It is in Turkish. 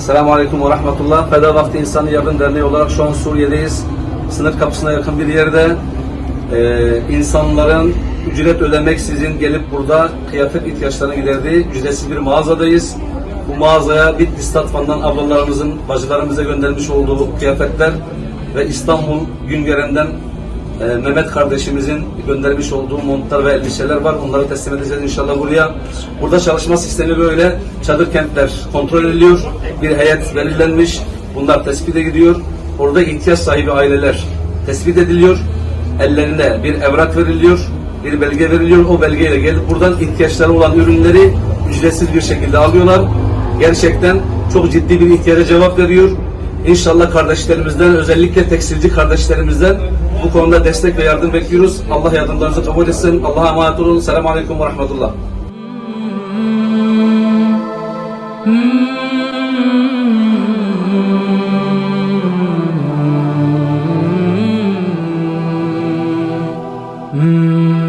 Selamun Aleyküm ve Rahmetullah. Feda Vakti İnsanı Yardım Derneği olarak şu an Suriye'deyiz. Sınır kapısına yakın bir yerde e, insanların ücret ödemeksizin gelip burada kıyafet ihtiyaçlarını giderdiği ücretsiz bir mağazadayız. Bu mağazaya Bitlis Tatvan'dan ablalarımızın, bacılarımıza göndermiş olduğu kıyafetler ve İstanbul Güngören'den e, Mehmet kardeşimizin göndermiş olduğu montlar ve elbiseler var. Onları teslim edeceğiz inşallah buraya. Burada çalışma sistemi böyle. Çadır kentler kontrol ediliyor. Bir heyet belirlenmiş. Bunlar tespite gidiyor. Orada ihtiyaç sahibi aileler tespit ediliyor. Ellerine bir evrak veriliyor. Bir belge veriliyor. O belgeyle gelip buradan ihtiyaçları olan ürünleri ücretsiz bir şekilde alıyorlar. Gerçekten çok ciddi bir ihtiyaca cevap veriyor. İnşallah kardeşlerimizden, özellikle tekstilci kardeşlerimizden bu konuda destek ve yardım bekliyoruz. Allah yardımlarınızı kabul etsin. Allah'a emanet olun. Selamun Aleyküm ve Rahmetullah. Mm-hmm.